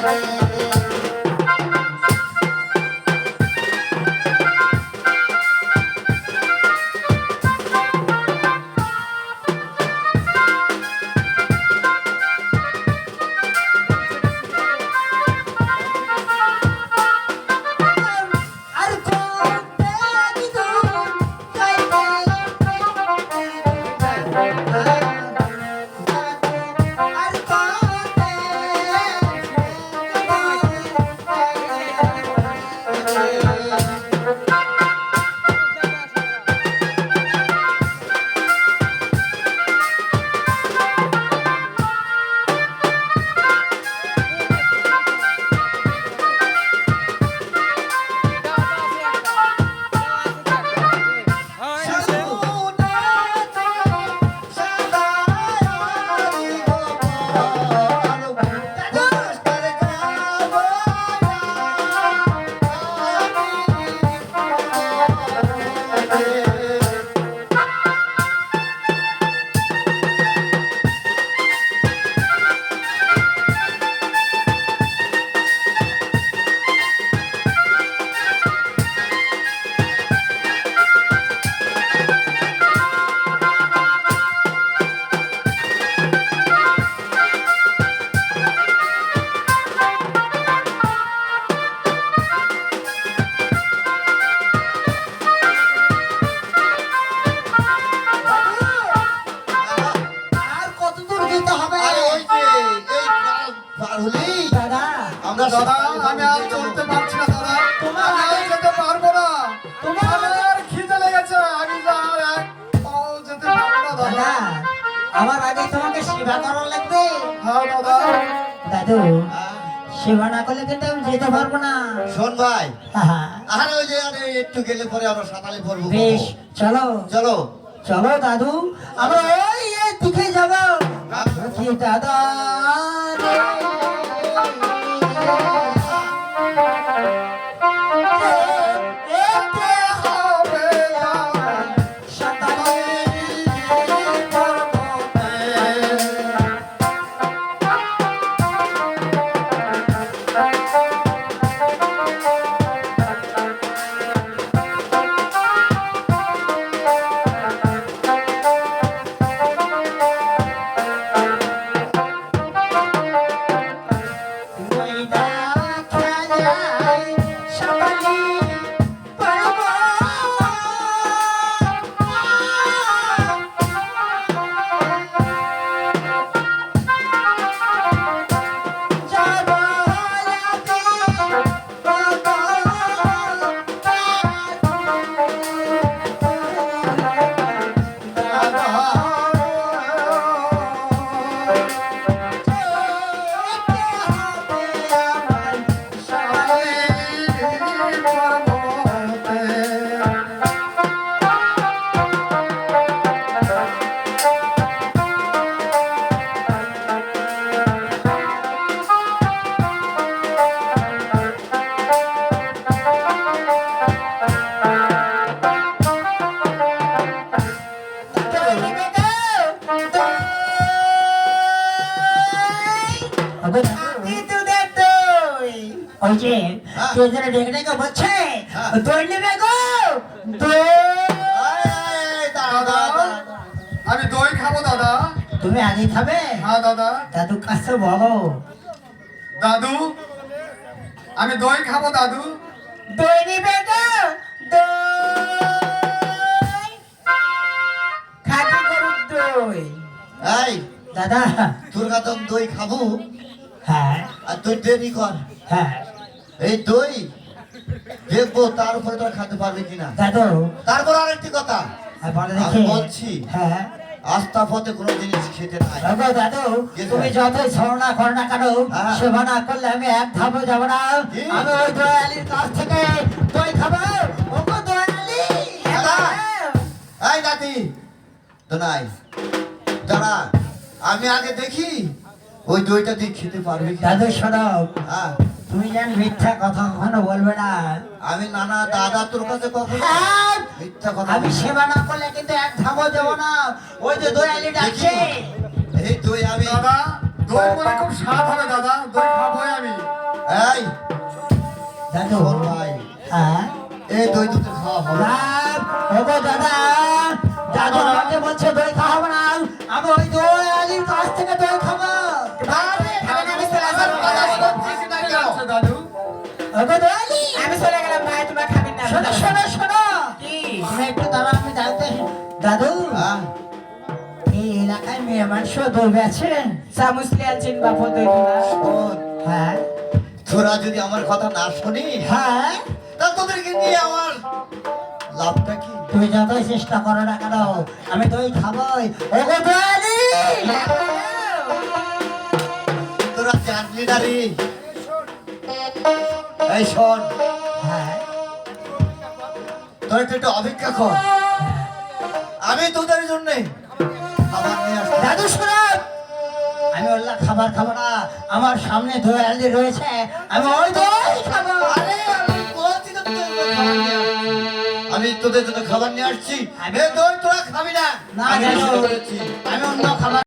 Música দাদা আমি আর চলতে পারছি না দাদা। আমি আর যেতে পারব না। আমার খিদে লেগেছে। আমি আর এক পাও যেতে পারব না দাদা। দাদা আমার আগে তোমাকে সেবা করার লাগবে। হ্যাঁ দাদা। দাদু সেবা না করলে কিন্তু আমি যেতে পারব না। শোন ভাই আরে ওই যে আরে একটু গেলে পরে আমরা সাঁতালে পড়ব। বেশ চলো। চলো। চলো দাদু আমরা ওই এর যাব। দাদা। হ্যাঁ। যেন ডেকে বলছে হ্যাঁ। দই নেবে গো। আমি দই খাব দাদা। তুমি আগে খাবে? হ্যাঁ দাদা। দাদু কাছে বলো। দাদু আমি দই খাব দাদু। দই নেবে গো। দই। খাটি গরুর দই। এই দাদা। তোর কাছে দই খাব। হ্যাঁ। আর তুই দেরি কর। হ্যাঁ। এই দই দেখব তার উপরে তোরা খেতে পারবি কিনা। তারপর আরেকটি কথা। বলো আমি দেখি। বলছি হ্যাঁ। আস্থা পথে কোনো জিনিস খেতে নাই। দাদু তুমি? যতই ছড়না করো না কেন হ্যাঁ। সেবা না করলে আমি এক ধাপও যাব না। আমি ওই দয়ালির কাছ থেকে দই খাব। ওগো দয়ালি দাদা। এই নাতি তো নাই। দাঁড়া আমি আগে দেখি ওই দইটা দিয়ে খেতে পারবি দাদু শোনো হ্যাঁ। তুমি যেন মিথ্যা কথা কখনো বলবে না। আমি নানা দাদা তোর কাছে কখনো মিথ্যা কথা আমি সেবা না করলে কিন্তু এক ধাপও যাব না। ওই যে দয়ালি ডাকছে। এই দই আমি দাদা দই মনে খুব স্বাদ হবে দাদা দই এই এলাকায় মেয়ে মানুষ আছেন বাপ হ্যাঁ? তোরা যদি আমার কথা না শুনি হ্যাঁ? তা তোদেরকে নিয়ে আমার লাভটা কি? তুমি যতই চেষ্টা করো না কেন আমি দই খাবোই। ওগো দই তোরা জানলি না রে এই শোন। হ্যাঁ? তোরা একটু একটু অপেক্ষা কর। আমি তোদের জন্য দাদু শোনো আমি ওল্লা খাবার খাব না। আমার সামনে দই আলি রয়েছে। আমি ওই দই খাব। আরে আমি বলছি তো তোদের জন্য খাবার নিয়ে আসছি। আমি তোদের জন্য খাবার নিয়ে আসছি। আমি- দই তোরা খাবি না। না, আমি অন্য খাবার